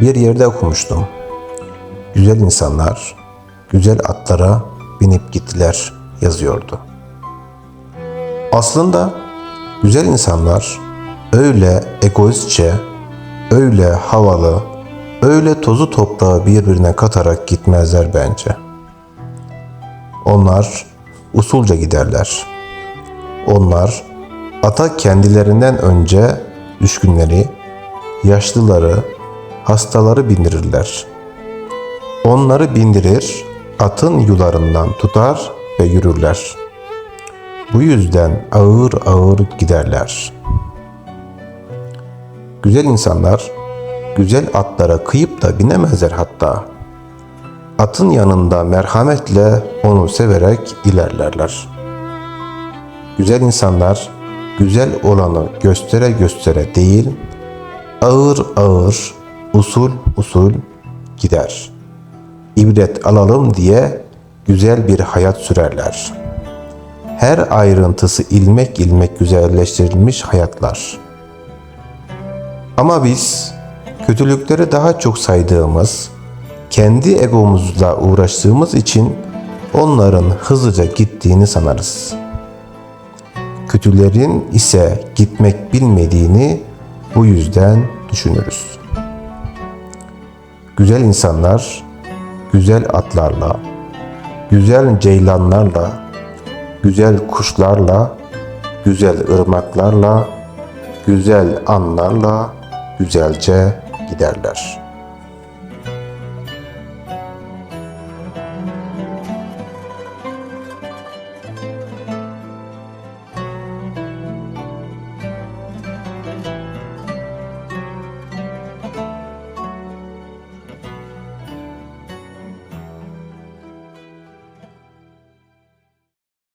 bir yerde okumuştum. Güzel insanlar güzel atlara binip gittiler yazıyordu. Aslında güzel insanlar öyle egoistçe, öyle havalı, öyle tozu toprağı birbirine katarak gitmezler bence. Onlar usulca giderler. Onlar ata kendilerinden önce düşkünleri, yaşlıları, hastaları bindirirler. Onları bindirir, atın yularından tutar ve yürürler. Bu yüzden ağır ağır giderler. Güzel insanlar güzel atlara kıyıp da binemezler hatta. Atın yanında merhametle onu severek ilerlerler. Güzel insanlar güzel olanı göstere göstere değil, ağır ağır, usul usul gider. İbret alalım diye güzel bir hayat sürerler. Her ayrıntısı ilmek ilmek güzelleştirilmiş hayatlar. Ama biz kötülükleri daha çok saydığımız, kendi egomuzla uğraştığımız için onların hızlıca gittiğini sanarız. Kötülerin ise gitmek bilmediğini bu yüzden düşünürüz. Güzel insanlar güzel atlarla, güzel ceylanlarla, güzel kuşlarla, güzel ırmaklarla, güzel anlarla güzelce giderler.''